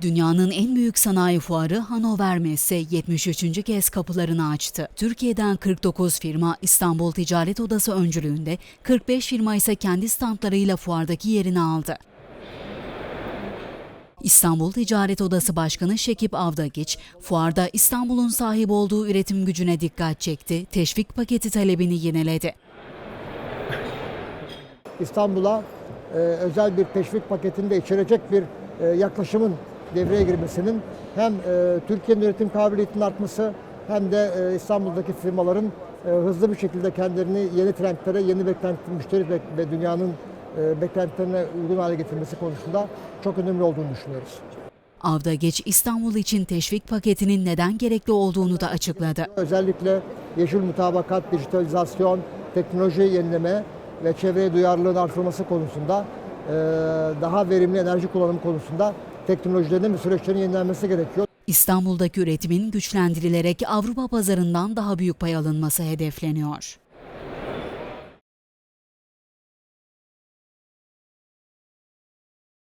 Dünyanın en büyük sanayi fuarı Hannover Messe 73. kez kapılarını açtı. Türkiye'den 49 firma İstanbul Ticaret Odası öncülüğünde 45 firma ise kendi standlarıyla fuardaki yerini aldı. İstanbul Ticaret Odası Başkanı Şekip Avdagiç, fuarda İstanbul'un sahip olduğu üretim gücüne dikkat çekti, teşvik paketi talebini yineledi. İstanbul'a e, özel bir teşvik paketinde içerecek bir e, yaklaşımın devreye girmesinin hem e, Türkiye'nin üretim kabiliyetinin artması hem de e, İstanbul'daki firmaların e, hızlı bir şekilde kendilerini yeni trendlere, yeni beklenti, müşteri ve, ve dünyanın e, beklentilerine uygun hale getirmesi konusunda çok önemli olduğunu düşünüyoruz. Avdageç İstanbul için teşvik paketinin neden gerekli olduğunu da açıkladı. Özellikle yeşil mutabakat, dijitalizasyon, teknoloji yenileme ve çevreye duyarlılığın artırılması konusunda daha verimli enerji kullanımı konusunda teknolojilerin ve süreçlerin yenilenmesi gerekiyor. İstanbul'daki üretimin güçlendirilerek Avrupa pazarından daha büyük pay alınması hedefleniyor.